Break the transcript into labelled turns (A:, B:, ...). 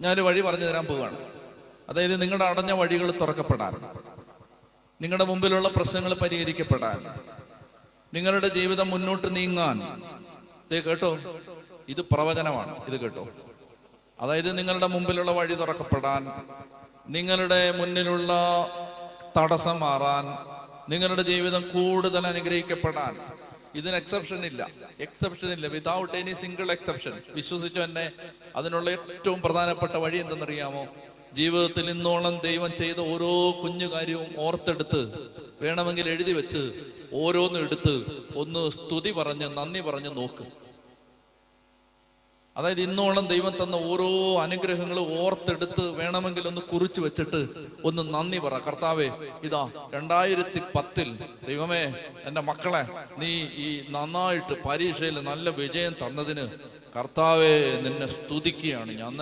A: ഞാനൊരു വഴി പറഞ്ഞു തരാൻ പോവുകയാണ് അതായത് നിങ്ങളുടെ അടഞ്ഞ വഴികൾ തുറക്കപ്പെടാൻ. നിങ്ങളുടെ മുമ്പിലുള്ള പ്രശ്നങ്ങൾ പരിഹരിക്കപ്പെടാൻ. നിങ്ങളുടെ ജീവിതം മുന്നോട്ട് നീങ്ങാൻ. ഇത് കേട്ടോ ഇത് പ്രവചനമാണ് ഇത് കേട്ടോ. അതായത് നിങ്ങളുടെ മുമ്പിലുള്ള വഴി തുറക്കപ്പെടാൻ നിങ്ങളുടെ മുന്നിലുള്ള തടസ്സം മാറാൻ നിങ്ങളുടെ ജീവിതം കൂടുതൽ അനുഗ്രഹിക്കപ്പെടാൻ ഇതിന് എക്സെപ്ഷൻ ഇല്ല. എക്സെപ്ഷൻ ഇല്ല. വിതൗട്ട് എനി സിംഗിൾ എക്സെപ്ഷൻ വിശ്വസിച്ചു തന്നെ അതിനുള്ള ഏറ്റവും പ്രധാനപ്പെട്ട വഴി എന്തെന്നറിയാമോ? ജീവിതത്തിൽ ഇന്നോളം ദൈവം ചെയ്ത ഓരോ കുഞ്ഞു കാര്യവും ഓർത്തെടുത്ത് വേണമെങ്കിൽ എഴുതി വെച്ച് ഓരോന്നും എടുത്ത് ഒന്ന് സ്തുതി പറഞ്ഞ് നന്ദി പറഞ്ഞ് നോക്ക്. അതായത് ഇന്നോളം ദൈവം തന്ന ഓരോ അനുഗ്രഹങ്ങൾ ഓർത്തെടുത്ത് വേണമെങ്കിൽ ഒന്ന് കുറിച്ചു വെച്ചിട്ട് ഒന്ന് നന്ദി പറ. കർത്താവേ ഇതാ രണ്ടായിരത്തി പത്തിൽ ദൈവമേ എന്റെ മക്കളെ നീ ഈ നന്നായിട്ട് പരീക്ഷയിൽ നല്ല വിജയം തന്നതിന് കർത്താവേ നിന്നെ സ്തുതിക്കുകയാണ്. ഞാൻ